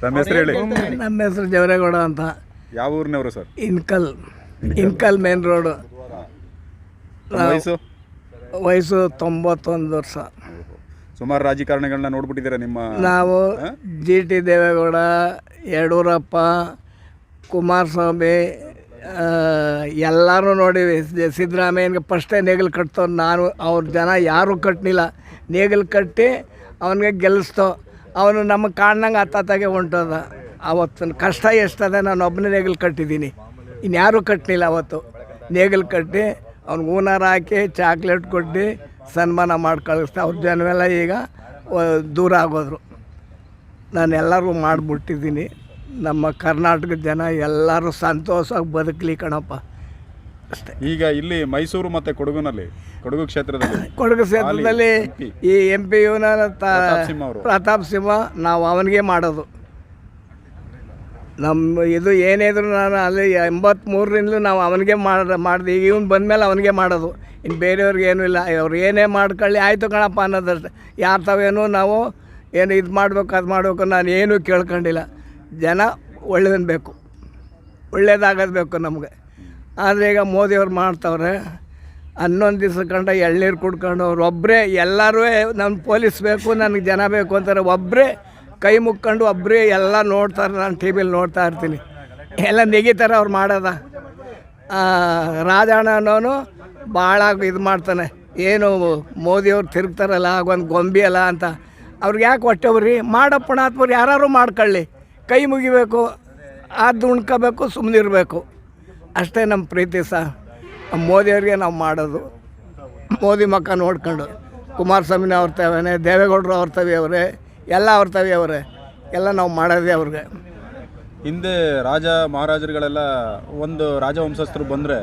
ತಮ್ಮ ಹೆಸರು ಹೇಳಿ. ನಮ್ಮ ಹೆಸರು ಜವರೇಗೌಡ ಅಂತ. ಯಾವ ಊರಿನವರು sir? Inkal Inkal main road. ವಯಸ್ಸು? ವಯಸ್ಸು ತೊಂಬತ್ತೊಂದು ವರ್ಷ. ಸುಮಾರು ರಾಜಕಾರಣಿಗಳನ್ನ ನೋಡ್ಬಿಟ್ಟಿದ್ದೀರಾ ನಿಮ್ಮ ನಾವು ಜಿ ಟಿ ದೇವೇಗೌಡ ಯಡಿಯೂರಪ್ಪ ಕುಮಾರಸ್ವಾಮಿ ಎಲ್ಲರೂ ನೋಡಿವಿ. ಸಿ- ಸಿದ್ದರಾಮಯ್ಯನಿಗೆ ಫಸ್ಟೇ ನೇಗಿಲು ಕಟ್ತವ್ರು ನಾನು. ಅವ್ರ ಜನ ಯಾರೂ ಕಟ್ಟಲಿಲ್ಲ ನೇಗಿಲು ಕಟ್ಟಿ ಅವನಿಗೆ ಗೆಲ್ಲಿಸ್ತೋ ಅವನು ನಮಗೆ ಕಾಣ್ದಂಗೆ ಹತ್ತಾಗೆ ಹೊಂಟದ. ಅವತ್ತು ಕಷ್ಟ ಎಷ್ಟದೆ ನಾನು ಒಬ್ಬನೇ ನೇಗಿಲು ಕಟ್ಟಿದ್ದೀನಿ. ಇನ್ಯಾರೂ ಕಟ್ಟಲಿಲ್ಲ ಅವತ್ತು. ನೇಗಿಲು ಕಟ್ಟಿ ಅವ್ನಿಗೆ ಓನರ್ ಹಾಕಿ ಚಾಕ್ಲೇಟ್ ಕೊಟ್ಟು ಸನ್ಮಾನ ಮಾಡಿ ಕಳಿಸ್ತಾ ಅವ್ರ ಜನವೆಲ್ಲ ಈಗ ದೂರ ಆಗೋದ್ರು. ನಾನು ಎಲ್ಲರೂ ಮಾಡಿಬಿಟ್ಟಿದ್ದೀನಿ. ನಮ್ಮ ಕರ್ನಾಟಕದ ಜನ ಎಲ್ಲರೂ ಸಂತೋಷವಾಗಿ ಬದುಕಲಿ ಕಣಪ್ಪ. ಅಷ್ಟೇ. ಈಗ ಇಲ್ಲಿ ಮೈಸೂರು ಮತ್ತು ಕೊಡಗುನಲ್ಲಿ ಕೊಡಗು ಕ್ಷೇತ್ರದಲ್ಲಿ. ಕೊಡಗು ಕ್ಷೇತ್ರದಲ್ಲಿ ಈ ಎಂ ಪಿ. ಇವನ ಪ್ರತಾಪ್ ಸಿಂಹ ಪ್ರತಾಪ್ ಸಿಂಹ ನಾವು ಅವನಿಗೆ ಮಾಡೋದು. ನಮ್ಮ ಇದು ಏನಿದ್ರು ನಾನು ಅಲ್ಲಿ ಎಂಬತ್ತ್ಮೂರರಿಂದಲೂ ನಾವು ಅವನಿಗೆ ಮಾಡಿ ಮಾಡಿದೆ ಈಗ ಇವ್ನು ಬಂದಮೇಲೆ ಅವನಿಗೆ ಮಾಡೋದು. ಇನ್ನು ಬೇರೆಯವ್ರಿಗೆ ಏನೂ ಇಲ್ಲ. ಅವ್ರು ಏನೇ ಮಾಡ್ಕೊಳ್ಳಿ ಆಯಿತು ಕಣಪ್ಪ ಅನ್ನೋದಷ್ಟೆ. ಯಾರು ತಾವೇನು ನಾವು ಏನು ಇದು ಮಾಡಬೇಕು ಅದು ಮಾಡಬೇಕು ನಾನು ಏನೂ ಕೇಳ್ಕೊಂಡಿಲ್ಲ. ಜನ ಒಳ್ಳೇದನ್ನು ಬೇಕು ಒಳ್ಳೇದಾಗೋದು ಬೇಕು ನಮಗೆ. ಆದರೆ ಈಗ ಮೋದಿಯವ್ರು ಮಾಡ್ತವ್ರೆ ಹನ್ನೊಂದು ದಿವಸ ಕಂಡ ಎಳ್ನೀರು ಕುಡ್ಕೊಂಡು ಅವ್ರು ಒಬ್ಬರೇ ಎಲ್ಲರೂ ನನ್ನ ಪೊಲೀಸ್ ಬೇಕು ನನಗೆ ಜನ ಬೇಕು ಅಂತಾರೆ. ಒಬ್ಬರೇ ಕೈ ಮುಕ್ಕೊಂಡು ಒಬ್ಬರೇ ಎಲ್ಲ ನೋಡ್ತಾರೆ ನಾನು ಟಿ ವಿಲಿ ನೋಡ್ತಾ ಇರ್ತೀನಿ. ಎಲ್ಲ ನೆಗಿತಾರೆ ಅವ್ರು ಮಾಡೋದ. ಆ, ರಾಜಣ್ಣ ಅನ್ನೋನು ಭಾಳ ಇದು ಮಾಡ್ತಾನೆ. ಏನು ಮೋದಿಯವ್ರು ತಿರುಗ್ತಾರಲ್ಲ ಒಂದು ಗೊಂಬಿ ಅಲ್ಲ ಅಂತ. ಅವ್ರಿಗೆ ಯಾಕೆ ಹೊಟ್ಟೆವ್ರಿ ಮಾಡಪ್ಪಣಾತ್ಮರು ಯಾರು ಮಾಡ್ಕೊಳ್ಳಿ. ಕೈ ಮುಗಿಬೇಕು ಅದು ಉಣ್ಕೋಬೇಕು ಸುಮ್ಮನಿರಬೇಕು ಅಷ್ಟೇ ನಮ್ಮ ಪ್ರೀತಿ ಸಹ ಮೋದಿಯವ್ರಿಗೆ ನಾವು ಮಾಡೋದು. ಮೋದಿ ಮಕ್ಕ ನೋಡ್ಕೊಂಡು ಕುಮಾರಸ್ವಾಮಿನ ಅವ್ರ ತವೇನೆ ದೇವೇಗೌಡರು ಅವ್ರ ತವಿ ಅವರೇ ಎಲ್ಲ ಅವ್ರ ತವಿ ಅವರೇ ಎಲ್ಲ ನಾವು ಮಾಡೋದೇ ಅವ್ರಿಗೆ. ಹಿಂದೆ ರಾಜ ಮಹಾರಾಜರುಗಳೆಲ್ಲ ಒಂದು ರಾಜವಂಶಸ್ಥರು ಬಂದರೆ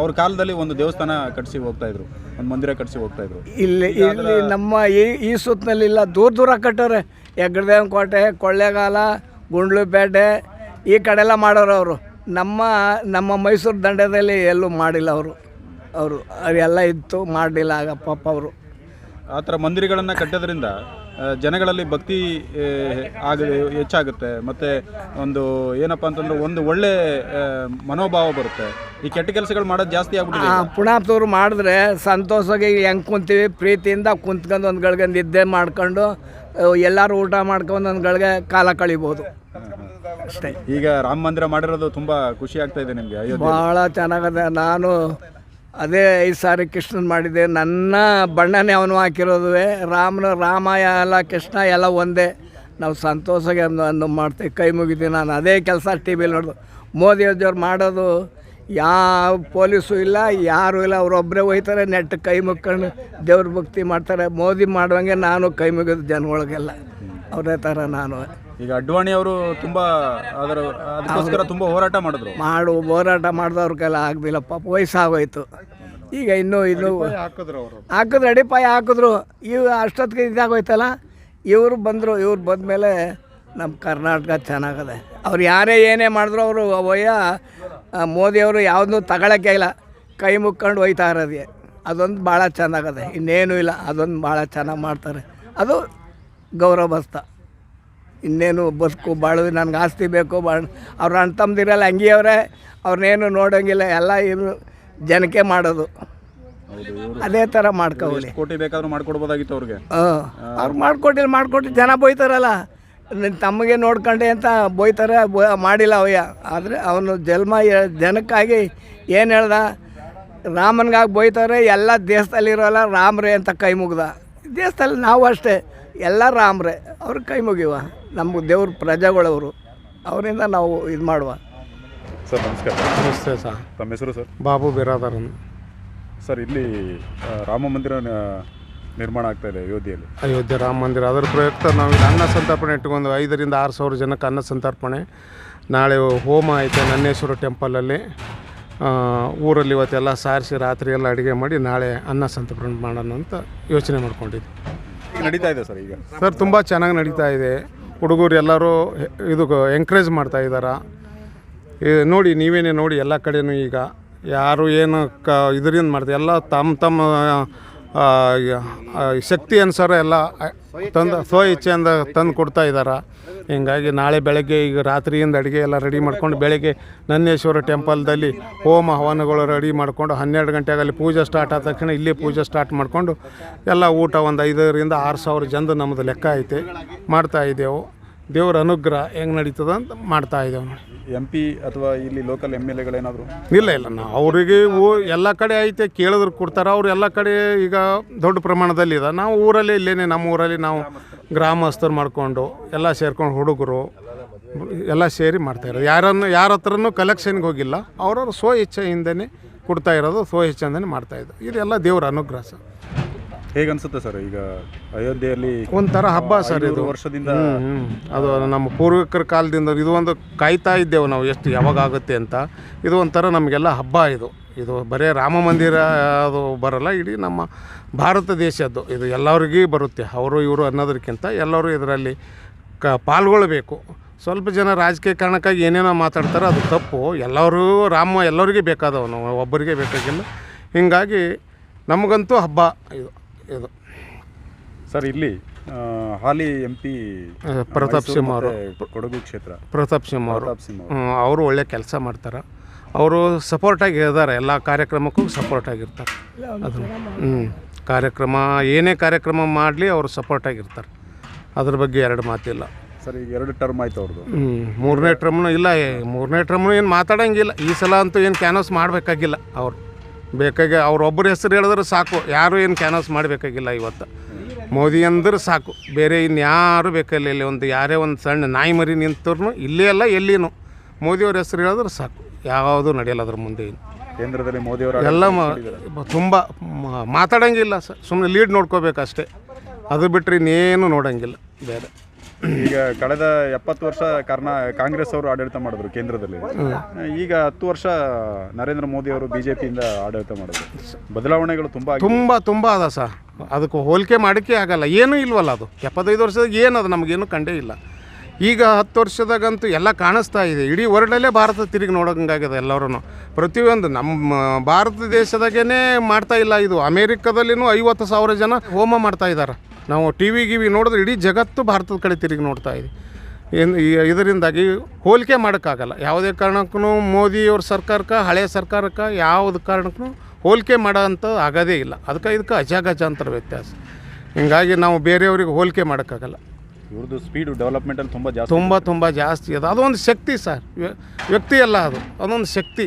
ಅವ್ರ ಕಾಲದಲ್ಲಿ ಒಂದು ದೇವಸ್ಥಾನ ಕಟ್ಟಿಸಿ ಹೋಗ್ತಾಯಿದ್ರು ಒಂದು ಮಂದಿರ ಕಟ್ಟಿಸಿ ಹೋಗ್ತಾಯಿದ್ರು ಇಲ್ಲಿ ಇಲ್ಲಿ ನಮ್ಮ ಈ ಈ ಸುತ್ತಲಿಲ್ಲ ದೂರ ದೂರ ಕಟ್ಟೋರೆ ಎಗ್ರದೇವನ ಕೋಟೆ ಕೊಳ್ಳೇಗಾಲ ಗುಂಡ್ಲುಪೇಟೆ ಈ ಕಡೆಲ್ಲ ಮಾಡೋರು ಅವರು. ನಮ್ಮ ನಮ್ಮ ಮೈಸೂರು ದಂಡದಲ್ಲಿ ಎಲ್ಲೂ ಮಾಡಿಲ್ಲ ಅವರು. ಅವರು ಅವರೆಲ್ಲ ಇತ್ತು ಮಾಡಲಿಲ್ಲ ಆಗ ಪಾಪ ಅವರು. ಆ ಥರ ಮಂದಿರಗಳನ್ನು ಕಟ್ಟೋದ್ರಿಂದ ಜನಗಳಲ್ಲಿ ಭಕ್ತಿ ಆಗ ಹೆಚ್ಚಾಗುತ್ತೆ. ಮತ್ತು ಒಂದು ಏನಪ್ಪ ಅಂತಂದ್ರೆ ಒಂದು ಒಳ್ಳೆ ಮನೋಭಾವ ಬರುತ್ತೆ. ಈ ಕೆಟ್ಟ ಕೆಲಸಗಳು ಮಾಡೋದು ಜಾಸ್ತಿ ಆಗ್ಬಿಟ್ಟಿದೆ ಪುಣಾಪ್ತವ್ರು ಮಾಡಿದ್ರೆ ಸಂತೋಷವಾಗಿ ಹೆಂಗೆ ಕುಂತೀವಿ ಪ್ರೀತಿಯಿಂದ ಕುಂತ್ಕೊಂಡು ಒಂದು ಗಳಿಗೆ ನಿದ್ದೆ ಮಾಡ್ಕೊಂಡು ಎಲ್ಲರೂ ಊಟ ಮಾಡ್ಕೊಂಡು ಒಂದು ಗಳಿಗೆ ಕಾಲ ಕಳಿಬೋದು. ಅಷ್ಟೇ. ಈಗ ರಾಮ ಮಂದಿರ ಮಾಡಿರೋದು ತುಂಬ ಖುಷಿ ಆಗ್ತಾ ಇದೆ ನಿಮಗೆ ಅಯೋಧ್ಯೆ ಭಾಳ ಚೆನ್ನಾಗದೆ ನಾನು ಅದೇ ಐದು ಸಾರಿ ಕೃಷ್ಣನ್ ಮಾಡಿದೆ. ನನ್ನ ಬಣ್ಣನೇ ಅವನು ಹಾಕಿರೋದು ರಾಮನ ರಾಮ ಎಲ್ಲ, ಕೃಷ್ಣ ಎಲ್ಲ ಒಂದೇ. ನಾವು ಸಂತೋಷಗೆ ಅದನ್ನು ಮಾಡ್ತೀವಿ. ಕೈ ಮುಗಿತೀವಿ ನಾನು. ಅದೇ ಕೆಲಸ ಟಿ ವಿಲಿ ನೋಡೋದು. ಮೋದಿ ಅಜ್ಜವ್ರು ಮಾಡೋದು ಯಾವ ಪೊಲೀಸು ಇಲ್ಲ, ಯಾರೂ ಇಲ್ಲ. ಅವರೊಬ್ಬರೇ ಹೋಯ್ತಾರೆ ನೆಟ್ ಕೈ ಮುಕ್ಕೊಂಡು ದೇವ್ರ ಭಕ್ತಿ ಮಾಡ್ತಾರೆ. ಮೋದಿ ಮಾಡುವಂಗೆ ನಾನು ಕೈ ಮುಗಿದು ಜನಗಳಿಗೆಲ್ಲ ಅವರೇ ಥರ ನಾನು. ಈಗ ಅಡ್ವಾಣಿ ಅವರು ತುಂಬಾ ಅದರ ಅದಕ್ಕೋಸ್ಕರ ತುಂಬಾ ಹೋರಾಟ ಮಾಡಿದ್ರು. ಮಾಡು ಹೋರಾಟ ಮಾಡಿದವ್ರ ಕೈಲ ಆಗಲಿಲ್ಲ ಪಾಪ ವಯಸ್ಸಾಗೋಯ್ತು. ಈಗ ಇನ್ನೂ ಇನ್ನು ಹಾಕಿದ್ರು ಅವರು. ಹಾಕಿದ್ರು ಅಡಿಪಾಯ ಹಾಕಿದ್ರು. ಇವು ಅಷ್ಟೊತ್ತಿಗೆ ಇದಾಗೋಯ್ತಲ್ಲ ಇವರು ಬಂದರು ಇವ್ರು ಬಂದಮೇಲೆ ನಮ್ಮ ಕರ್ನಾಟಕ ಚೆನ್ನಾಗದೆ. ಅವ್ರು ಯಾರೇ ಏನೇ ಮಾಡಿದ್ರು ಅವರು ಅವಯ್ಯ ಮೋದಿಯವರು ಯಾವುದೂ ತಗೊಳಕ್ಕೆ ಇಲ್ಲ. ಕೈ ಮುಕ್ಕೊಂಡು ಒಯ್ತಾ ಇರೋದೇ. ಅದೊಂದು ಭಾಳ ಚೆನ್ನಾಗದೆ. ಇನ್ನೇನು ಇಲ್ಲ ಅದೊಂದು ಭಾಳ ಚೆನ್ನಾಗಿ ಮಾಡ್ತಾರೆ. ಅದು ಗೌರವಸ್ತ ಇನ್ನೇನು ಬದುಕು ಬಾಳು ನನಗೆ ಆಸ್ತಿ ಬೇಕು ಬಾಳ್. ಅವ್ರ ಅಣ್ಣ ತಮ್ಮದಿರಲ್ಲ ಹಂಗಿಯವ್ರೆ ಅವ್ರನ್ನೇನು ನೋಡೋಂಗಿಲ್ಲ ಎಲ್ಲ ಏನು ಜನಕ್ಕೆ ಮಾಡೋದು. ಅದೇ ಥರ ಮಾಡ್ಕೊಳ್ಳಿ ಕೋಟಿ ಬೇಕಾದ್ರೂ ಮಾಡ್ಕೊಡ್ಬೋದಾಗಿತ್ತು ಅವ್ರಿಗೆ? ಹಾಂ. ಅವ್ರು ಮಾಡ್ಕೊಟ್ಟಿಲ್ಲ ಮಾಡ್ಕೊಟ್ಟು ಜನ ಬೈತಾರಲ್ಲ. ನಿನ್ನ ತಮಗೆ ನೋಡ್ಕೊಂಡೆ ಅಂತ ಬೈತಾರೆ ಬೊ ಮಾಡಿಲ್ಲ ಅವಯ್ಯ ಆದರೆ ಅವನು ಜನ್ಮ ಜನಕ್ಕಾಗಿ ಏನು ಹೇಳ್ದ? ರಾಮನ್ಗಾಗಿ ಬೈತಾರೆ ಎಲ್ಲ ದೇಶದಲ್ಲಿರೋಲ್ಲ ರಾಮ್ರೇ ಅಂತ ಕೈ ಮುಗ್ದ. ದೇಶದಲ್ಲಿ ನಾವು ಅಷ್ಟೇ ಎಲ್ಲ ರಾಮ್ರೆ ಅವ್ರಿಗೆ ಕೈ ಮುಗಿವ ನಮ್ಗೆ ದೇವ್ರ ಪ್ರಜೆಗಳವರು ಅವರಿಂದ ನಾವು ಇದು ಮಾಡುವ. ಸರ್ ನಮಸ್ಕಾರ. ನಮಸ್ತೆ ಸರ್. ತಮ್ಮ ಹೆಸರು ಸರ್? ಬಾಬು ಬಿರಾದರನ್. ಸರ್ ಇಲ್ಲಿ ಆ, ರಾಮ ಮಂದಿರ ನ- ನಿರ್ಮಾಣ ಆಗ್ತಾ ಇದೆ ಅಯೋಧ್ಯೆಯಲ್ಲಿ. ಅಯೋಧ್ಯೆ ರಾಮ ಮಂದಿರ. ಅದರ ಪ್ರಯುಕ್ತ ನಾವು ಇಲ್ಲಿ ಅನ್ನ ಸಂತರ್ಪಣೆ ಇಟ್ಕೊಂಡು ಐದರಿಂದ ಆರು ಸಾವಿರ ಜನಕ್ಕೆ ಅನ್ನ ಸಂತರ್ಪಣೆ. ನಾಳೆ ಹೋಮ ಐತೆ ನನ್ನೇಶ್ವರ ಟೆಂಪಲಲ್ಲಿ ಆ, ಊರಲ್ಲಿ ಇವತ್ತೆಲ್ಲ ಸಾರಿಸಿ ರಾತ್ರಿ ಎಲ್ಲ ಅಡುಗೆ ಮಾಡಿ ನಾಳೆ ಅನ್ನ ಸಂತರ್ಪಣೆ ಮಾಡೋಣ ಅಂತ ಯೋಚನೆ ಮಾಡ್ಕೊಂಡಿದ್ದೆ ಈಗ ನಡೀತಾ ಇದೆ ಸರ್ ಈಗ? ಸರ್ ತುಂಬ ಚೆನ್ನಾಗಿ ನಡೀತಾ ಇದೆ. ಹುಡುಗರು ಎಲ್ಲರೂ ಇದು ಎಂಕರೇಜ್ ಮಾಡ್ತಾ ಇದ್ದಾರೆ ನೋಡಿ, ನೀವೇನೇ ನೋಡಿ ಎಲ್ಲ ಕಡೆನೂ ಈಗ ಯಾರು ಏನು ಕ, ಇದರಿಂದ ಮಾಡ್ತಾರೆ ಎಲ್ಲ ತಮ್ಮ ತಮ್ಮ ಶಕ್ತಿ ಅನುಸಾರ ಎಲ್ಲ ತಂದು ಸ್ವ ಇಚ್ಛೆಯಿಂದ ತಂದು ಕೊಡ್ತಾ ಇದ್ದಾರೆ ಹಿಂಗಾಗಿ ನಾಳೆ ಬೆಳಗ್ಗೆ ಈಗ ರಾತ್ರಿಯಿಂದ ಅಡುಗೆ ಎಲ್ಲ ರೆಡಿ ಮಾಡ್ಕೊಂಡು ಬೆಳಗ್ಗೆ ನನ್ನೇಶ್ವರ ಟೆಂಪಲ್ದಲ್ಲಿ ಹೋಮ ಹವನಗಳು ರೆಡಿ ಮಾಡ್ಕೊಂಡು ಹನ್ನೆರಡು ಗಂಟೆಗೆ ಅಲ್ಲಿ ಪೂಜೆ ಸ್ಟಾರ್ಟ್ ಆದ ತಕ್ಷಣ ಇಲ್ಲಿ ಪೂಜೆ ಸ್ಟಾರ್ಟ್ ಮಾಡಿಕೊಂಡು ಎಲ್ಲ ಊಟ ಒಂದು ಐದರಿಂದ ಆರು ಸಾವಿರ ಜನದ ನಮ್ಮದು ಲೆಕ್ಕ ಐತೆ, ಮಾಡ್ತಾ ಇದ್ದೆವು ದೇವ್ರ ಅನುಗ್ರಹ ಹೆಂಗೆ ನಡೀತದ ಅಂತ ಮಾಡ್ತಾ ಇದ್ದೇವೆ ನೋಡಿ. ಎಂ ಪಿ ಅಥವಾ ಇಲ್ಲಿ ಲೋಕಲ್ ಎಂ ಎಲ್ ಎಗಳೇನಾದರೂ ಇಲ್ಲ ಇಲ್ಲ ನಾವು ಅವರಿಗೆ ಊ ಎಲ್ಲ ಕಡೆ ಐತೆ ಕೇಳಿದ್ರು ಕೊಡ್ತಾರೆ. ಅವ್ರು ಎಲ್ಲ ಕಡೆ ಈಗ ದೊಡ್ಡ ಪ್ರಮಾಣದಲ್ಲಿ ಇದೆ ನಾವು ಊರಲ್ಲಿ ಇಲ್ಲೇನೆ ನಮ್ಮ ಊರಲ್ಲಿ ನಾವು ಗ್ರಾಮಸ್ಥರು ಮಾಡಿಕೊಂಡು ಎಲ್ಲ ಸೇರ್ಕೊಂಡು ಹುಡುಗರು ಎಲ್ಲ ಸೇರಿ ಮಾಡ್ತಾ ಇರೋದು. ಯಾರನ್ನು ಯಾರ ಹತ್ರನೂ ಕಲೆಕ್ಷನ್ಗೆ ಹೋಗಿಲ್ಲ. ಅವ್ರವ್ರ ಸ್ವ ಇಚ್ಛೆಯಿಂದನೇ ಕೊಡ್ತಾ ಇರೋದು ಸ್ವ ಇಚ್ಛೆಯಿಂದನೇ ಮಾಡ್ತಾ ಇದ್ದು. ಇದೆಲ್ಲ ದೇವರ ಅನುಗ್ರಹ ಸರ್. ಹೇಗೆ ಅನ್ಸುತ್ತೆ ಸರ್ ಈಗ ಅಯೋಧ್ಯೆಯಲ್ಲಿ ಒಂಥರ ಹಬ್ಬ ಸರ್ ಇದು. ವರ್ಷದಿಂದ. ಅದು ನಮ್ಮ ಪೂರ್ವಿಕರ ಕಾಲದಿಂದ ಇದು ಒಂದು ಕಾಯ್ತಾ ಇದ್ದೇವೆ ನಾವು ಎಷ್ಟು ಯಾವಾಗ ಆಗುತ್ತೆ ಅಂತ. ಇದು ಒಂಥರ ನಮಗೆಲ್ಲ ಹಬ್ಬ ಇದು. ಇದು ಬರೀ ರಾಮ ಮಂದಿರ ಅದು ಬರಲ್ಲ ಇಡೀ ನಮ್ಮ ಭಾರತ ದೇಶದ್ದು. ಇದು ಎಲ್ಲರಿಗೂ ಬರುತ್ತೆ. ಅವರು ಇವರು ಅನ್ನೋದಕ್ಕಿಂತ ಎಲ್ಲರೂ ಇದರಲ್ಲಿ ಕ ಪಾಲ್ಗೊಳ್ಬೇಕು. ಸ್ವಲ್ಪ ಜನ ರಾಜಕೀಯ ಕಾರಣಕ್ಕಾಗಿ ಏನೇನೋ ಮಾತಾಡ್ತಾರೆ ಅದು ತಪ್ಪು. ಎಲ್ಲರೂ ರಾಮ ಎಲ್ಲರಿಗೂ ಬೇಕಾದವನು ಒಬ್ಬರಿಗೆ ಬೇಕಾಗಿಲ್ಲ. ಹೀಗಾಗಿ ನಮಗಂತೂ ಹಬ್ಬ ಇದು. ಇದು. ಸರ್ ಇಲ್ಲಿ ಹಾಲಿ ಎಂ ಪಿ ಪ್ರತಾಪ್ ಸಿಂಹ ಅವರು. ಕೊಡಗು ಕ್ಷೇತ್ರ. ಪ್ರತಾಪ್ ಸಿಂಹ ಅವರು. ಪ್ರತಾಪ್ ಸಿಂಹ ಅವರು. ಒಳ್ಳೆ ಕೆಲಸ ಮಾಡ್ತಾರೆ. ಅವರು ಸಪೋರ್ಟಾಗಿ ಇದ್ದಾರೆ ಎಲ್ಲ ಕಾರ್ಯಕ್ರಮಕ್ಕೂ ಸಪೋರ್ಟಾಗಿರ್ತಾರೆ ಅದು ಹ್ಞೂ ಕಾರ್ಯಕ್ರಮ ಏನೇ ಕಾರ್ಯಕ್ರಮ ಮಾಡಲಿ ಅವರು ಸಪೋರ್ಟಾಗಿರ್ತಾರೆ ಅದ್ರ ಬಗ್ಗೆ ಎರಡು ಮಾತಿಲ್ಲ. ಸರ್ ಈಗ ಎರಡು ಟರ್ಮ್ ಆಯ್ತು ಅವ್ರದ್ದು ಹ್ಞೂ ಮೂರನೇ ಟ್ರಮ್ನು ಇಲ್ಲ ಮೂರನೇ ಟರ್ಮ್ನು ಏನು ಮಾತಾಡೋಂಗಿಲ್ಲ. ಈ ಸಲ ಅಂತೂ ಏನು ಕ್ಯಾನ್ವಸ್ ಮಾಡಬೇಕಾಗಿಲ್ಲ ಅವ್ರು. ಬೇಕಾಗಿ ಅವ್ರೊಬ್ಬರ ಹೆಸರು ಹೇಳಿದ್ರೆ ಸಾಕು. ಯಾರು ಏನು ಕ್ಯಾನಸ್ ಮಾಡಬೇಕಾಗಿಲ್ಲ ಇವತ್ತು. ಮೋದಿ ಅಂದ್ರೆ ಸಾಕು. ಬೇರೆ ಇನ್ಯಾರು ಬೇಕಲ್ಲ ಇಲ್ಲಿ ಒಂದು ಯಾರೇ ಒಂದು ಸಣ್ಣ ನಾಯಿ ಮರಿ ನಿಂತರೂ ಇಲ್ಲೇ ಅಲ್ಲ ಎಲ್ಲಿನೂ. ಮೋದಿಯವ್ರ ಹೆಸರು ಹೇಳಿದ್ರೆ ಸಾಕು. ಯಾವುದೂ ನಡೆಯಲ್ಲ ಅದ್ರ ಮುಂದೆ ಏನು ಕೇಂದ್ರದಲ್ಲಿ ಮೋದಿ ಅವರ ಎಲ್ಲ ತುಂಬ ಮಾತಾಡೋಂಗಿಲ್ಲ ಸರ್ ಸುಮ್ಮನೆ ಲೀಡ್ ನೋಡ್ಕೋಬೇಕಷ್ಟೇ. ಅದು ಬಿಟ್ಟರೆ ಇನ್ನೇನು ನೋಡೋಂಗಿಲ್ಲ. ಬೇರೆ. ಈಗ ಕಳೆದ ಎಪ್ಪತ್ತು ವರ್ಷ ಕರ್ನಾ ಕಾಂಗ್ರೆಸ್ ಅವರು ಆಡಳಿತ ಮಾಡಿದ್ರು ಕೇಂದ್ರದಲ್ಲಿ. ಈಗ ಹತ್ತು ವರ್ಷ ನರೇಂದ್ರ ಮೋದಿ ಅವರು ಬಿಜೆಪಿಯಿಂದ ಆಡಳಿತ ಮಾಡಿದ್ರು. ಬದಲಾವಣೆಗಳು ತುಂಬಾ ತುಂಬಾ, ತುಂಬ ಅದ ಸರ್. ಅದಕ್ಕೆ ಹೋಲಿಕೆ ಮಾಡೋಕ್ಕೆ ಆಗಲ್ಲ. ಏನೂ ಇಲ್ವಲ್ಲ ಅದು. ಎಪ್ಪತ್ತೈದು ವರ್ಷದಾಗ ಏನದು? ನಮಗೇನು ಕಂಡೇ ಇಲ್ಲ. ಈಗ ಹತ್ತು ವರ್ಷದಾಗಂತೂ ಎಲ್ಲ ಕಾಣಿಸ್ತಾ ಇದೆ. ಇಡೀ ವರ್ಲ್ಡಲ್ಲೇ ಭಾರತ ತಿರುಗಿ ನೋಡೋಂಗಾಗಿದೆ ಎಲ್ಲರೂ ಪ್ರತಿಯೊಂದು ನಮ್ಮ ಭಾರತ ದೇಶದಾಗೇ ಮಾಡ್ತಾ ಇಲ್ಲ ಇದು. ಅಮೇರಿಕದಲ್ಲಿನೂ ಐವತ್ತು ಸಾವಿರ ಜನ ಹೋಮ ಮಾಡ್ತಾ ಇದ್ದಾರೆ. ನಾವು ಟಿ ವಿ ಗಿವಿ ನೋಡಿದ್ರೆ ಇಡೀ ಜಗತ್ತು ಭಾರತದ ಕಡೆ ತಿರುಗಿ ನೋಡ್ತಾ ಇದೆ. ಏನು ಇದರಿಂದಾಗಿ ಹೋಲಿಕೆ ಮಾಡೋಕ್ಕಾಗಲ್ಲ. ಯಾವುದೇ ಕಾರಣಕ್ಕೂ ಮೋದಿಯವ್ರ ಸರ್ಕಾರಕ್ಕೆ ಹಳೆಯ ಸರ್ಕಾರಕ್ಕೆ ಯಾವ್ದು ಕಾರಣಕ್ಕೂ ಹೋಲಿಕೆ ಮಾಡೋಂಥದ್ದು ಆಗೋದೇ ಇಲ್ಲ. ಅದಕ್ಕೆ ಇದಕ್ಕೆ ಅಜಗಜಾಂತರ ವ್ಯತ್ಯಾಸ. ಹೀಗಾಗಿ ನಾವು ಬೇರೆಯವ್ರಿಗೆ ಹೋಲಿಕೆ ಮಾಡೋಕ್ಕಾಗಲ್ಲ. ಇವ್ರದ್ದು ಸ್ಪೀಡ್ ಡೆವಲಪ್ಮೆಂಟ್ ಅಲ್ಲಿ ತುಂಬಾ ಜಾಸ್ತಿ ತುಂಬ ತುಂಬ ಜಾಸ್ತಿ ಅದು ಅದೊಂದು ಶಕ್ತಿ ಸರ್. ವ್ಯಕ್ತಿ ಅಲ್ಲ ಅದು. ಅದೊಂದು ಶಕ್ತಿ.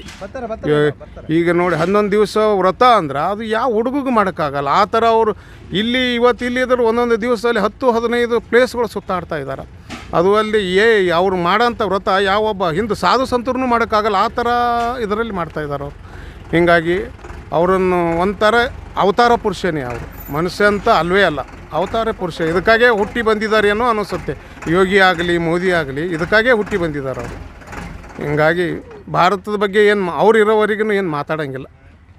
ಈಗ ನೋಡಿ ಹನ್ನೊಂದು ದಿವಸ ವ್ರತ ಅಂದ್ರೆ ಅದು ಯಾವ ಹುಡುಗಿಗೆ ಮಾಡೋಕ್ಕಾಗಲ್ಲ. ಆ ಥರ ಅವರು ಇಲ್ಲಿ ಇವತ್ತು ಇಲ್ಲಿ ಇದ್ರೆ ಒಂದೊಂದು ದಿವಸದಲ್ಲಿ ಹತ್ತು ಹದಿನೈದು ಪ್ಲೇಸ್ಗಳು ಸುತ್ತಾಡ್ತಾ ಇದ್ದಾರೆ. ಅದು ಅಲ್ಲಿ ಏ ಅವ್ರು ಮಾಡೋಂಥ ವ್ರತ ಯಾವೊಬ್ಬ ಹಿಂದೂ ಸಾಧು ಸಂತರೂ ಮಾಡೋಕ್ಕಾಗಲ್ಲ. ಆ ಥರ ಇದರಲ್ಲಿ ಮಾಡ್ತಾ ಇದ್ದಾರೆ ಅವರು. ಹೀಗಾಗಿ ಅವರನ್ನು ಒಂಥರ ಅವತಾರ ಪುರುಷನೇ ಅವರು. ಮನುಷ್ಯ ಅಂತ ಅಲ್ವೇ ಅಲ್ಲ. ಅವತಾರ ಪುರುಷ. ಇದಕ್ಕಾಗೆ ಹುಟ್ಟಿ ಬಂದಿದ್ದಾರೇನೋ ಅನಿಸುತ್ತೆ. ಯೋಗಿ ಆಗಲಿ ಮೋದಿ ಆಗಲಿ ಇದಕ್ಕಾಗೆ ಹುಟ್ಟಿ ಬಂದಿದ್ದಾರೆ ಅವರು. ಹಿಂಗಾಗಿ ಭಾರತದ ಬಗ್ಗೆ ಏನು ಅವ್ರು ಇರೋವರೆಗೂ ಏನು ಮಾತಾಡೋಂಗಿಲ್ಲ.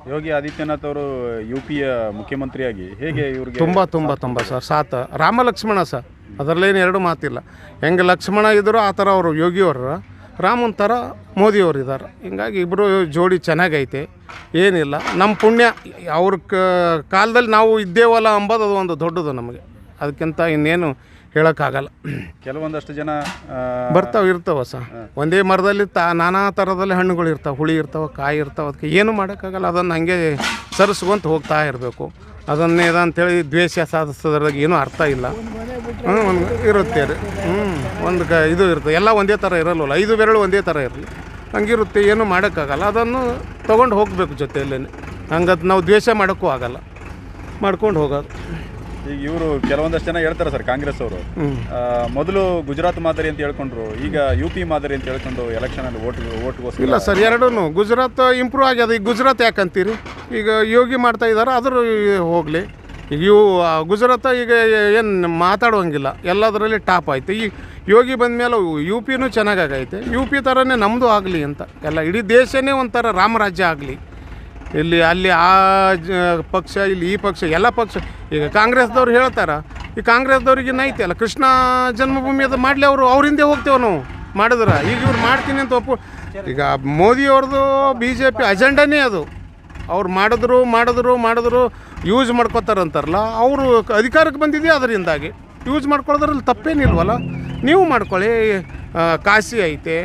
ಯೋಗಿ ಆದಿತ್ಯನಾಥ್ ಅವರು ಯು ಪಿಯ ಮುಖ್ಯಮಂತ್ರಿಯಾಗಿ ಹೇಗೆ ಇವ್ರಿಗೆ ತುಂಬ ತುಂಬ ತುಂಬ ಸರ್. ಸಾತ. ರಾಮ ಲಕ್ಷ್ಮಣ ಸರ್. ಅದರಲ್ಲೇನು ಎರಡು ಮಾತಿಲ್ಲ. ಹೆಂಗೆ ಲಕ್ಷ್ಮಣ ಇದ್ದರೂ ಆ ಥರ ಅವರು ಯೋಗಿಯವರು. ರಾಮನ್ ಥರ ಮೋದಿಯವರು ಇದ್ದಾರೆ ಹಿಂಗಾಗಿ ಇಬ್ಬರು ಜೋಡಿ ಚೆನ್ನಾಗೈತೆ. ಏನಿಲ್ಲ. ನಮ್ಮ ಪುಣ್ಯ ಅವ್ರ ಕ- ಕಾಲದಲ್ಲಿ ನಾವು ಇದ್ದೇವಲ್ಲ ಅಂಬೋದು ಅದು ಒಂದು ದೊಡ್ಡದು ನಮಗೆ. ಅದಕ್ಕಿಂತ ಇನ್ನೇನು ಹೇಳೋಕ್ಕಾಗಲ್ಲ. ಕೆಲವೊಂದಷ್ಟು ಜನ ಬರ್ತಾವೆ ಇರ್ತಾವ ಸಹ ಒಂದೇ ಮರದಲ್ಲಿ ತಾ ನಾನಾ ಥರದಲ್ಲಿ ಹಣ್ಣುಗಳು ಇರ್ತಾವೆ. ಹುಳಿ ಇರ್ತಾವೆ ಕಾಯಿ ಇರ್ತಾವೆ. ಅದಕ್ಕೆ ಏನು ಮಾಡೋಕ್ಕಾಗಲ್ಲ. ಅದನ್ನು ಹಂಗೆ ಸರಿಸ್ಕೊಂತ ಹೋಗ್ತಾ ಇರಬೇಕು. ಅದನ್ನೇ ಅಂತೇಳಿ ದ್ವೇಷ ಸಾಧಿಸೋದ್ರಾಗ ಏನೂ ಅರ್ಥ ಇಲ್ಲ. ಹ್ಞೂ ಒಂದು ಇರುತ್ತೆ ರೀ ಹ್ಞೂ ಒಂದು ಕ ಇದು ಇರುತ್ತೆ. ಎಲ್ಲ ಒಂದೇ ಥರ ಇರಲ್ವಲ್ಲ? ಐದು ಬೆರಳು ಒಂದೇ ಥರ ಇರಲಿ. ಹಂಗಿರುತ್ತೆ, ಏನೂ ಮಾಡೋಕ್ಕಾಗಲ್ಲ. ಅದನ್ನು ತೊಗೊಂಡು ಹೋಗಬೇಕು ಜೊತೆಯಲ್ಲೇ ಹಂಗದು ನಾವು ದ್ವೇಷ ಮಾಡೋಕ್ಕೂ ಆಗಲ್ಲ. ಮಾಡ್ಕೊಂಡು ಹೋಗೋದು. ಇವರು ಕೆಲವೊಂದಷ್ಟು ಜನ ಹೇಳ್ತಾರೆ ಸರ್ ಕಾಂಗ್ರೆಸ್ ಅವರು. ಮೊದಲು ಗುಜರಾತ್ ಮಾದರಿ ಅಂತ ಹೇಳ್ಕೊಂಡ್ರು ಈಗ ಯು ಪಿ ಮಾದರಿ ಅಂತ ಹೇಳ್ಕೊಂಡು ಎಲೆಕ್ಷನ್ ಅಲ್ಲಿ ಓಟ್ ಓಟ್ಗೋಸ್ಕರ ಇಲ್ಲ ಸರ್ ಎರಡೂ ಗುಜರಾತ್ ಇಂಪ್ರೂವ್ ಆಗ್ಯದ. ಈಗ ಗುಜರಾತ್ ಯಾಕಂತೀರಿ ಈಗ ಯೋಗಿ ಮಾಡ್ತಾ ಇದ್ದಾರೆ ಅದ್ರ ಹೋಗಲಿ. ಈಗ ಇವು ಗುಜರಾತ್ ಈಗ ಏನು ಮಾತಾಡುವಂಗಿಲ್ಲ. ಎಲ್ಲದರಲ್ಲಿ ಟಾಪ್ ಆಯ್ತು. ಈ ಯೋಗಿ ಬಂದ ಮೇಲೆ ಯು ಪಿನೂ ಚೆನ್ನಾಗಾಗೈತೆ ಯು ಪಿ ಥರನೇ ನಮ್ಮದು ಆಗಲಿ ಅಂತ. ಎಲ್ಲ ಇಡೀ ದೇಶನೇ ಒಂಥರ ರಾಮರಾಜ್ಯ ಆಗಲಿ. ಇಲ್ಲಿ ಅಲ್ಲಿ ಆ ಜ, ಪಕ್ಷ, ಇಲ್ಲಿ ಈ ಪಕ್ಷ, ಎಲ್ಲ ಪಕ್ಷ. ಈಗ ಕಾಂಗ್ರೆಸ್ದವ್ರು ಹೇಳ್ತಾರೆ, ಈ ಕಾಂಗ್ರೆಸ್ದವ್ರಿಗೆ ಐತೆ ಅಲ್ಲ. ಕೃಷ್ಣ ಜನ್ಮಭೂಮಿ ಅದು ಮಾಡಲಿ ಅವರು ಅವ್ರಿಂದೇ ಹೋಗ್ತೇವೆ ನಾವು ಮಾಡಿದ್ರೆ. ಈಗ ಇವ್ರು ಮಾಡ್ತೀನಿ ಅಂತ ಒಪ್ಪು. ಈಗ ಮೋದಿ ಅವ್ರದ್ದು ಬಿ ಜೆ ಪಿ ಅಜೆಂಡನೇ ಅದು. ಅವ್ರು ಮಾಡಿದ್ರು ಮಾಡಿದ್ರು ಮಾಡಿದ್ರು, ಯೂಸ್ ಮಾಡ್ಕೋತಾರಂತಾರಲ್ಲ, ಅವರು ಅಧಿಕಾರಕ್ಕೆ ಬಂದಿದೆ ಅದರಿಂದಾಗಿ. ಯೂಸ್ ಮಾಡ್ಕೊಳ್ಳೋದ್ರಲ್ಲಿ ತಪ್ಪೇನಿಲ್ವಲ್ಲ? ನೀವು ಮಾಡ್ಕೊಳ್ಳಿ. ಕಾಶಿ ಐತೆ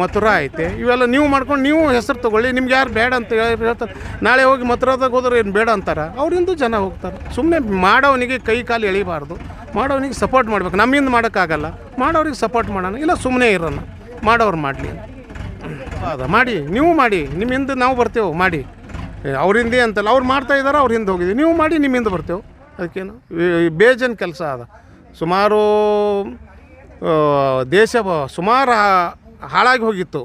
ಮಥುರಾ ಐತೆ. ಇವೆಲ್ಲ ನೀವು ಮಾಡ್ಕೊಂಡು ನೀವು ಹೆಸರು ತೊಗೊಳ್ಳಿ. ನಿಮ್ಗೆ ಯಾರು ಬೇಡ ಅಂತ ಹೇಳಿ ಹೇಳ್ತಾರೆ. ನಾಳೆ ಹೋಗಿ ಮಥುರಾದಾಗ ಹೋದ್ರೆ ಏನು ಬೇಡ ಅಂತಾರೆ? ಅವರಿಂದ ಜನ ಹೋಗ್ತಾರೆ. ಸುಮ್ಮನೆ ಮಾಡೋವನಿಗೆ ಕೈ ಕಾಲು ಎಳಿಬಾರ್ದು. ಮಾಡೋವನಿಗೆ ಸಪೋರ್ಟ್ ಮಾಡ್ಬೇಕು. ನಮ್ಮಿಂದ ಮಾಡೋಕ್ಕಾಗಲ್ಲ. ಮಾಡೋರಿಗೆ ಸಪೋರ್ಟ್ ಮಾಡೋಣ. ಇಲ್ಲ ಸುಮ್ಮನೆ ಇರೋಣ. ಮಾಡೋರು ಮಾಡಲಿ ಅದ ಮಾಡಿ. ನೀವು ಮಾಡಿ. ನಿಮ್ಮಿಂದ ನಾವು ಬರ್ತೇವೆ. ಮಾಡಿ. ಅವರಿಂದೇ ಅಂತಲ್ಲ. ಅವ್ರು ಮಾಡ್ತಾ ಇದ್ದಾರೆ ಅವ್ರ ಹಿಂದೆ ಹೋಗಿದ್ದೀವಿ. ನೀವು ಮಾಡಿ, ನಿಮ್ಮಿಂದ ಬರ್ತೇವೆ. ಅದಕ್ಕೇನು? ಬೇಜನ್ ಕೆಲಸ ಅದ. ಸುಮಾರು ದೇಶ, ಸುಮಾರು ಹಾಳಾಗಿ ಹೋಗಿತ್ತು.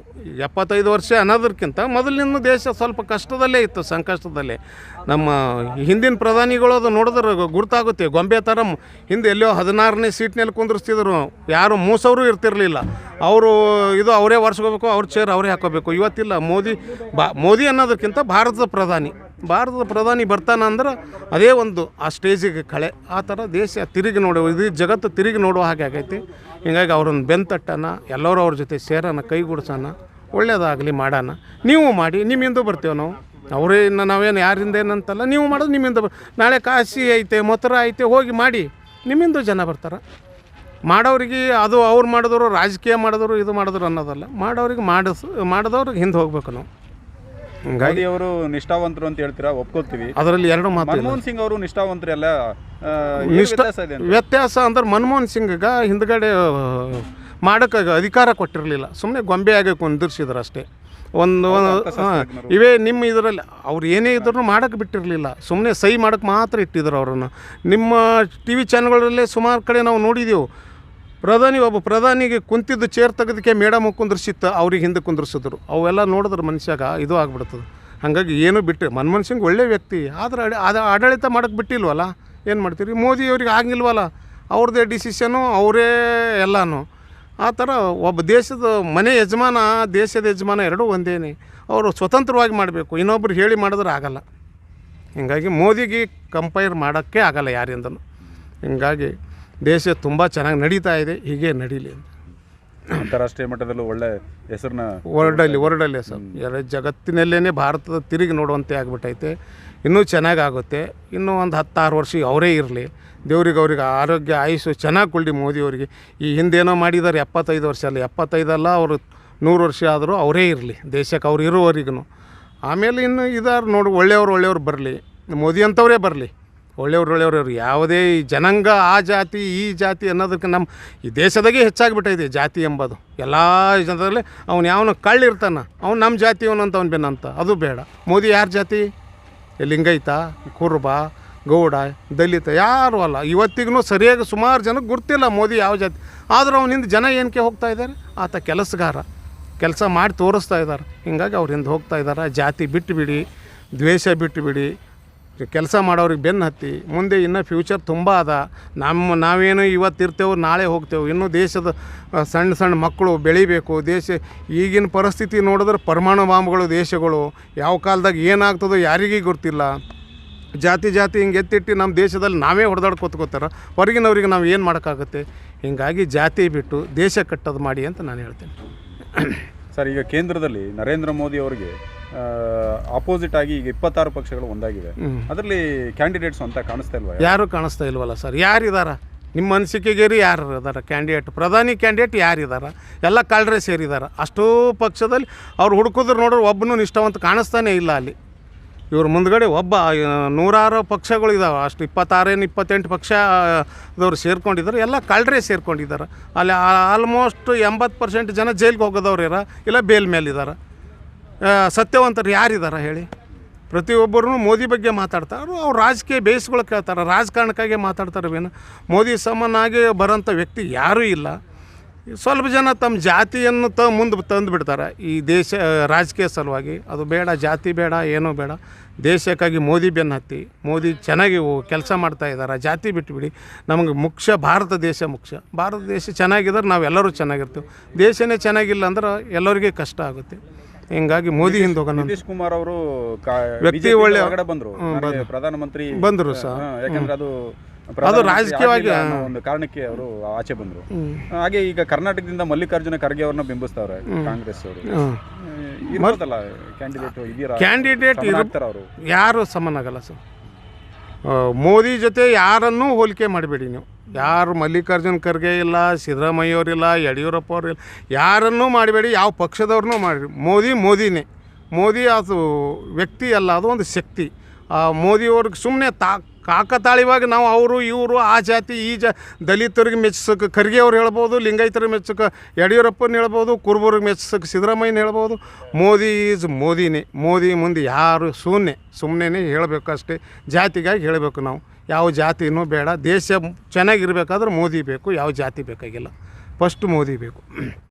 ಎಪ್ಪತ್ತೈದು ವರ್ಷ ಅನ್ನೋದಕ್ಕಿಂತ ಮೊದಲಿನ ದೇಶ ಸ್ವಲ್ಪ ಕಷ್ಟದಲ್ಲೇ ಇತ್ತು, ಸಂಕಷ್ಟದಲ್ಲೇ. ನಮ್ಮ ಹಿಂದಿನ ಪ್ರಧಾನಿಗಳು ಅದು ನೋಡಿದ್ರೆ ಗುರ್ತಾಗುತ್ತೆ. ಗೊಂಬೆ ಥರ ಹಿಂದೆ ಎಲ್ಲೋ ಹದಿನಾರನೇ ಸೀಟ್ನಲ್ಲಿ ಕುಂದಿರ್ಸ್ತಿದ್ರು. ಯಾರು ಮೂಸವರು ಇರ್ತಿರಲಿಲ್ಲ. ಅವರು ಇದು ಅವರೇ ಒರೆಸ್ಕೋಬೇಕು, ಅವ್ರ ಚೇರ್ ಅವರೇ ಹಾಕೋಬೇಕು. ಇವತ್ತಿಲ್ಲ, ಮೋದಿ ಬಾ ಮೋದಿ ಅನ್ನೋದಕ್ಕಿಂತ ಭಾರತದ ಪ್ರಧಾನಿ. ಭಾರತದ ಪ್ರಧಾನಿ ಬರ್ತಾನೆ ಅಂದ್ರೆ ಅದೇ ಒಂದು ಆ ಸ್ಟೇಜಿಗೆ ಕಳೆ. ಆ ಥರ ದೇಶ ತಿರುಗಿ ನೋಡುವ ಇದು ಜಗತ್ತು ತಿರುಗಿ ನೋಡುವ ಹಾಗೆ ಆಗೈತಿ. ಹಿಂಗಾಗಿ ಅವ್ರನ್ನ ಬೆಂತಟ್ಟನ, ಎಲ್ಲರೂ ಅವ್ರ ಜೊತೆ ಸೇರೋಣ ಕೈಗೂಡ್ಸೋಣ ಒಳ್ಳೇದಾಗಲಿ ಮಾಡೋಣ ನೀವು ಮಾಡಿ, ನಿಮ್ಮಿಂದ ಬರ್ತೇವೆ ನಾವು. ಅವರೇ ನಾವೇನು ಯಾರಿಂದ ಏನಂತಲ್ಲ, ನೀವು ಮಾಡೋದು ನಿಮ್ಮಿಂದ ನಾಳೆ ಕಾಶಿ ಐತೆ, ಮಥುರಾ ಐತೆ, ಹೋಗಿ ಮಾಡಿ. ನಿಮ್ಮಿಂದ ಜನ ಬರ್ತಾರೆ. ಮಾಡೋರಿಗೆ ಅದು ಅವ್ರು ಮಾಡಿದ್ರು ರಾಜಕೀಯ ಮಾಡಿದ್ರು ಇದು ಮಾಡಿದ್ರು ಅನ್ನೋದಲ್ಲ. ಮಾಡೋರಿಗೆ ಮಾಡಿಸ್, ಮಾಡಿದವ್ರಿಗೆ ಹಿಂದೆ ಹೋಗ್ಬೇಕು ನಾವು. ಮೋದಿ ಅವರು ನಿಷ್ಠಾವಂತರು ಅಂತ ಹೇಳ್ತೀರಾ? ಒಪ್ಕೋತೀವಿ ಅದರಲ್ಲಿ ಎರಡು ಮಾತು. ಮನಮೋಹನ್ ಸಿಂಗ್ ಅವರು ನಿಷ್ಠಾವಂತರು ಅಲ್ಲ? ನಿಷ್ಠ ವ್ಯತ್ಯಾಸ ಅಂದ್ರೆ ಮನಮೋಹನ್ ಸಿಂಗ್ಗ ಹಿಂದ್ಗಡೆ ಮಾಡೋಕ್ಕೆ ಅಧಿಕಾರ ಕೊಟ್ಟಿರಲಿಲ್ಲ. ಸುಮ್ಮನೆ ಗೊಂಬೆಯಾಗಿ ಕುಂದಿರ್ಸಿದ್ರು ಅಷ್ಟೇ. ಒಂದು ಇವೇ ನಿಮ್ಮ ಇದರಲ್ಲಿ ಅವ್ರು ಏನೇ ಇದ್ರೂ ಮಾಡಕ್ಕೆ ಬಿಟ್ಟಿರಲಿಲ್ಲ. ಸುಮ್ಮನೆ ಸಹಿ ಮಾಡೋಕ್ಕೆ ಮಾತ್ರ ಇಟ್ಟಿದ್ರು ಅವರನ್ನು. ನಿಮ್ಮ ಟಿ ವಿ ಚಾನಲ್ಗಳಲ್ಲೇ ಸುಮಾರು ಕಡೆ ನಾವು ನೋಡಿದೆವು. ಪ್ರಧಾನಿ ಒಬ್ಬ ಪ್ರಧಾನಿಗೆ ಕುಂತಿದ್ದು ಚೇರ್ ತೆಗೆದಕ್ಕೆ ಮೇಡಮ್ ಕುಂದ್ರಿಸಿತ್ತು, ಅವ್ರಿಗೆ ಹಿಂದೆ ಕುಂದ್ರಿಸಿದ್ರು. ಅವೆಲ್ಲ ನೋಡಿದ್ರೆ ಮನುಷ್ಯಾಗ ಇದು ಆಗ್ಬಿಡ್ತದೆ. ಹಾಗಾಗಿ ಏನೂ ಬಿಟ್ಟು ಮನಮೋಹನ್ ಸಿಂಗ್ ಒಳ್ಳೆ ವ್ಯಕ್ತಿ. ಆದ್ರೆ ಅಡ- ಅದು ಆಡಳಿತ ಮಾಡೋಕ್ಕೆ ಬಿಟ್ಟಿಲ್ವಲ್ಲ? ಏನು ಮಾಡ್ತೀರಿ? ಮೋದಿ ಅವ್ರಿಗೆ ಆಗಿಲ್ವಲ್ಲ? ಅವ್ರದ್ದೇ ಡಿಸಿಷನು ಅವರೇ ಎಲ್ಲನೂ. ಆ ಥರ ಒಬ್ಬ ದೇಶದ ಮನೆ ಯಜಮಾನ, ದೇಶದ ಯಜಮಾನ ಎರಡೂ ಒಂದೇನೆ. ಅವರು ಸ್ವತಂತ್ರವಾಗಿ ಮಾಡಬೇಕು. ಇನ್ನೊಬ್ರು ಹೇಳಿ ಮಾಡಿದ್ರೆ ಆಗಲ್ಲ. ಹೀಗಾಗಿ ಮೋದಿಗೆ ಕಂಪೇರ್ ಮಾಡೋಕ್ಕೆ ಆಗಲ್ಲ ಯಾರಿಂದನು. ಹಿಂಗಾಗಿ ದೇಶ ತುಂಬ ಚೆನ್ನಾಗಿ ನಡೀತಾ ಇದೆ ಹೀಗೆ ನಡೀಲಿ ಅಂತ. ಅಂತಾರಾಷ್ಟ್ರೀಯ ಮಟ್ಟದಲ್ಲೂ ಒಳ್ಳೆ ಹೆಸರನ್ನ ವರ್ಲ್ಡಲ್ಲಿ ವರ್ಲ್ಡಲ್ಲಿ ಹೆಸರು. ಎಲ್ಲ ಜಗತ್ತಿನಲ್ಲೇ ಭಾರತದ ತಿರುಗಿ ನೋಡುವಂತೆ ಆಗಿಬಿಟ್ಟೈತೆ. ಇನ್ನೂ ಚೆನ್ನಾಗಾಗುತ್ತೆ. ಇನ್ನೂ ಒಂದು ಹತ್ತಾರು ವರ್ಷ ಅವರೇ ಇರಲಿ. ದೇವ್ರಿಗೆ ಅವ್ರಿಗೆ ಆರೋಗ್ಯ ಆಯುಷು ಚೆನ್ನಾಗಿ ಕೊಡಿ ಮೋದಿ ಅವರಿಗೆ. ಈ ಹಿಂದೇನೋ ಮಾಡಿದ್ದಾರೆ ಎಪ್ಪತ್ತೈದು ವರ್ಷ ಅಲ್ಲ ಎಪ್ಪತ್ತೈದಲ್ಲ ಅವರು ನೂರು ವರ್ಷ ಆದರೂ ಅವರೇ ಇರಲಿ. ದೇಶಕ್ಕೆ ಅವ್ರು ಇರುವವರಿಗೂ ಆಮೇಲೆ ಇನ್ನು ಇದಾರು ನೋಡು ಒಳ್ಳೆಯವ್ರು ಒಳ್ಳೆಯವ್ರು ಬರಲಿ. ಮೋದಿ ಅಂಥವರೇ ಬರಲಿ. ಒಳ್ಳೆಯವ್ರು ಒಳ್ಳೆಯವ್ರವ್ರು ಯಾವುದೇ ಈ ಜನಾಂಗ, ಆ ಜಾತಿ, ಈ ಜಾತಿ ಅನ್ನೋದಕ್ಕೆ ನಮ್ಮ ಈ ದೇಶದಾಗೆ ಹೆಚ್ಚಾಗಿಬಿಟ್ಟಿದೆ ಜಾತಿ ಎಂಬುದು. ಎಲ್ಲ ಜನರಲ್ಲಿ ಅವ್ನು ಯಾವನು ಕಳ್ಳಿರ್ತಾನೆ, ಅವ್ನು ನಮ್ಮ ಜಾತಿಯವನು ಅಂತ ಅವ್ನು ಬೆನ್ನಂತ. ಅದು ಬೇಡ. ಮೋದಿ ಯಾರ ಜಾತಿ? ಲಿಂಗೈತ ಕುರುಬ, ಗೌಡ, ದಲಿತ, ಯಾರು ಅಲ್ಲ. ಇವತ್ತಿಗೂ ಸರಿಯಾಗಿ ಸುಮಾರು ಜನಕ್ಕೆ ಗುರ್ತಿಲ್ಲ ಮೋದಿ ಯಾವ ಜಾತಿ. ಆದರೂ ಅವನಿಂದ ಜನ ಏನಕ್ಕೆ ಹೋಗ್ತಾ ಇದ್ದಾರೆ? ಆತ ಕೆಲಸಗಾರ. ಕೆಲಸ ಮಾಡಿ ತೋರಿಸ್ತಾ ಇದ್ದಾರೆ. ಹಿಂಗಾಗಿ ಅವ್ರ ಹಿಂದೆ ಹೋಗ್ತಾ ಇದ್ದಾರೆ. ಜಾತಿ ಬಿಟ್ಟು ಬಿಡಿ ದ್ವೇಷ ಬಿಟ್ಟು ಬಿಡಿ ಕೆಲಸ ಮಾಡೋರಿಗೆ ಬೆನ್ನು ಹತ್ತಿ, ಮುಂದೆ ಇನ್ನೂ ಫ್ಯೂಚರ್ ತುಂಬ ಅದ. ನಮ್ಮ ನಾವೇನು ಇವತ್ತು ಇರ್ತೇವೆ ನಾಳೆ ಹೋಗ್ತೇವೆ, ಇನ್ನೂ ದೇಶದ ಸಣ್ಣ ಸಣ್ಣ ಮಕ್ಕಳು ಬೆಳಿಬೇಕು, ದೇಶ, ಈಗಿನ ಪರಿಸ್ಥಿತಿ ನೋಡಿದ್ರೆ ಪರಮಾಣು ಬಾಂಬ್ಗಳು ದೇಶಗಳು, ಯಾವ ಕಾಲದಾಗ ಏನಾಗ್ತದೋ ಯಾರಿಗೂ ಗೊತ್ತಿಲ್ಲ. ಜಾತಿ ಜಾತಿ ಹಿಂಗೆ ಎತ್ತಿಟ್ಟು ನಮ್ಮ ದೇಶದಲ್ಲಿ ನಾವೇ ಹೊಡೆದಾಡ್ ಕೂತ್ಕೋತಾರ ಹೊರಗಿನವ್ರಿಗೆ ನಾವು ಏನು ಮಾಡೋಕ್ಕಾಗುತ್ತೆ? ಹಿಂಗಾಗಿ ಜಾತಿ ಬಿಟ್ಟು ದೇಶ ಕಟ್ಟೋದು ಮಾಡಿ ಅಂತ ನಾನು ಹೇಳ್ತೇನೆ. ಸರ್, ಈಗ ಕೇಂದ್ರದಲ್ಲಿ ನರೇಂದ್ರ ಮೋದಿ ಅವರಿಗೆ ಆಪೋಸಿಟ್ ಆಗಿ ಈಗ ಇಪ್ಪತ್ತಾರು ಪಕ್ಷಗಳು ಒಂದಾಗಿವೆ. ಅದರಲ್ಲಿ ಕ್ಯಾಂಡಿಡೇಟ್ಸ್ ಅಂತ ಕಾಣಿಸ್ತಾ ಇಲ್ವಾ? ಯಾರು ಕಾಣಿಸ್ತಾ ಇಲ್ವಲ್ಲ ಸರ್? ಯಾರಿದಾರ? ನಿಮ್ಮ ಅನಿಸಿಕೆಗೇರಿ ಯಾರು ಇದಾರೆ ಕ್ಯಾಂಡಿಡೇಟ್ ಪ್ರಧಾನಿ ಕ್ಯಾಂಡಿಡೇಟ್ ಯಾರಿದಾರ? ಎಲ್ಲ ಕಳ್ಳರೇ ಸೇರಿದಾರ. ಅಷ್ಟೂ ಪಕ್ಷದಲ್ಲಿ ಅವ್ರು ಹುಡುಕಿದ್ರು ನೋಡ್ರೆ ಒಬ್ಬನು ನಿಷ್ಠಾವಂತ ಕಾಣಿಸ್ತಾನೆ ಇಲ್ಲ ಅಲ್ಲಿ. ಇವ್ರ ಮುಂದ್ಗಡೆ ಒಬ್ಬ ನೂರಾರು ಪಕ್ಷಗಳು ಇದಾವೆ. ಅಷ್ಟು ಇಪ್ಪತ್ತಾರೇನು ಇಪ್ಪತ್ತೆಂಟು ಪಕ್ಷದವ್ರು ಸೇರ್ಕೊಂಡಿದ್ದಾರೆ ಎಲ್ಲ ಕಳ್ಳರೇ ಸೇರ್ಕೊಂಡಿದ್ದಾರೆ ಅಲ್ಲಿ ಆಲ್ಮೋಸ್ಟ್ ಎಂಬತ್ತು ಪರ್ಸೆಂಟ್ ಜನ ಜೈಲಿಗೆ ಹೋಗೋದವ್ರು ಇರ ಇಲ್ಲ ಬೇಲ್ ಮೇಲಿದ್ದಾರೆ ಸತ್ಯವಂತರು ಯಾರಿದ್ದಾರೆ ಹೇಳಿ? ಪ್ರತಿಯೊಬ್ಬರೂ ಮೋದಿ ಬಗ್ಗೆ ಮಾತಾಡ್ತಾರೆ, ಅವ್ರು ರಾಜಕೀಯ ಬೇಸ್ಗಳು ಕೇಳ್ತಾರೆ, ರಾಜಕಾರಣಕ್ಕಾಗಿ ಮಾತಾಡ್ತಾರೆ ಏನು? ಮೋದಿ ಸಮನಾಗಿ ಬರೋಂಥ ವ್ಯಕ್ತಿ ಯಾರೂ ಇಲ್ಲ. ಸ್ವಲ್ಪ ಜನ ತಮ್ಮ ಜಾತಿಯನ್ನು ತ, ಮುಂದೆ ತಂದು ಬಿಡ್ತಾರೆ ಈ ದೇಶ, ರಾಜಕೀಯ ಸಲುವಾಗಿ. ಅದು ಬೇಡ, ಜಾತಿ ಬೇಡ, ಏನೂ ಬೇಡ. ದೇಶಕ್ಕಾಗಿ ಮೋದಿ ಬೆನ್ನು ಹತ್ತಿ, ಮೋದಿ ಚೆನ್ನಾಗಿ ಕೆಲಸ ಮಾಡ್ತಾ ಇದ್ದಾರೆ. ಜಾತಿ ಬಿಟ್ಟುಬಿಡಿ ನಮಗೆ ಮುಖ್ಯ ಭಾರತ ದೇಶ ಮುಖ್ಯ. ಭಾರತ ದೇಶ ಚೆನ್ನಾಗಿದ್ರೆ ನಾವೆಲ್ಲರೂ ಚೆನ್ನಾಗಿರ್ತೀವಿ. ದೇಶನೇ ಚೆನ್ನಾಗಿಲ್ಲ ಅಂದ್ರೆ ಎಲ್ಲರಿಗೆ ಕಷ್ಟ ಆಗುತ್ತೆ. ಹಿಂಗಾಗಿ ಮೋದಿ ಹಿಂದೆ ಹೋಗೋಣ. ನಿತೀಶ್ ಕುಮಾರ್ ಅವರು ವ್ಯಕ್ತಿ ಒಳ್ಳೆ- ಬಂದ್ರು. ಪ್ರಧಾನಮಂತ್ರಿ ಬಂದ್ರು ಸರ್. ಯಾಕಂದ್ರೆ ಅದು ಅದು ರಾಜಕೀಯವಾಗಿ- ಒಂದು ಕಾರಣಕ್ಕೆ ಅವರು ಆಚೆ ಬಂದ್ರು. ಹಾಗೆ ಈಗ ಕರ್ನಾಟಕದಿಂದ ಮಲ್ಲಿಕಾರ್ಜುನ ಖರ್ಗೆ ಅವ್ರನ್ನ ಬಿಂಬಿಸ್ತಾವ್ರೆ ಕಾಂಗ್ರೆಸ್ ಅವರು. ಕ್ಯಾಂಡಿಡೇಟ್ ಇದೀರಾ? ಕ್ಯಾಂಡಿಡೇಟ್ ಯಾರು ಸಮನಾಗಲ್ಲ ಸರ್. ಮೋದಿ ಜೊತೆ ಯಾರನ್ನೂ ಹೋಲಿಕೆ ಮಾಡಬೇಡಿ ನೀವು. ಯಾರು ಮಲ್ಲಿಕಾರ್ಜುನ್ ಖರ್ಗೆ ಇಲ್ಲ, ಸಿದ್ದರಾಮಯ್ಯ ಅವರಿಲ್ಲ ಯಡಿಯೂರಪ್ಪ ಅವರಿಲ್ಲ ಯಾರನ್ನೂ ಮಾಡಬೇಡಿ, ಯಾವ ಪಕ್ಷದವ್ರನ್ನೂ ಮಾಡಿ, ಮೋದಿ ಮೋದಿನೇ. ಮೋದಿ ಅದು ವ್ಯಕ್ತಿ ಅಲ್ಲ, ಅದು ಒಂದು ಶಕ್ತಿ. ಮೋದಿಯವ್ರಿಗೆ ಸುಮ್ಮನೆ ತಾ ಕಾಕತಾಳಿವಾಗಿ ನಾವು ಅವರು, ಇವರು, ಆ ಜಾತಿ, ಈ ಜಾ, ದಲಿತರಿಗೆ ಮೆಚ್ಚಿಸೋಕೆ ಖರ್ಗೆ ಅವ್ರು ಹೇಳ್ಬೋದು, ಲಿಂಗಾಯತರಿಗೆ ಮೆಚ್ಚಕ್ಕೆ ಯಡಿಯೂರಪ್ಪನ ಹೇಳ್ಬೋದು, ಕುರುಬರಿಗೆ ಮೆಚ್ಚಿಸೋಕೆ ಸಿದ್ದರಾಮಯ್ಯನ ಹೇಳ್ಬೋದು. ಮೋದಿ ಈಸ್ ಮೋದಿನೇ. ಮೋದಿ ಮುಂದೆ ಯಾರು ಶೂನ್ಯ. ಸುಮ್ಮನೆ ಹೇಳಬೇಕಷ್ಟೇ. ಜಾತಿಗಾಗಿ ಹೇಳಬೇಕು ನಾವು. ಯಾವ ಜಾತಿನೂ ಬೇಡ. ದೇಶ ಚೆನ್ನಾಗಿರ್ಬೇಕಾದ್ರೆ ಮೋದಿ ಬೇಕು. ಯಾವ ಜಾತಿ ಬೇಕಾಗಿಲ್ಲ. ಫಸ್ಟ್ ಮೋದಿ ಬೇಕು.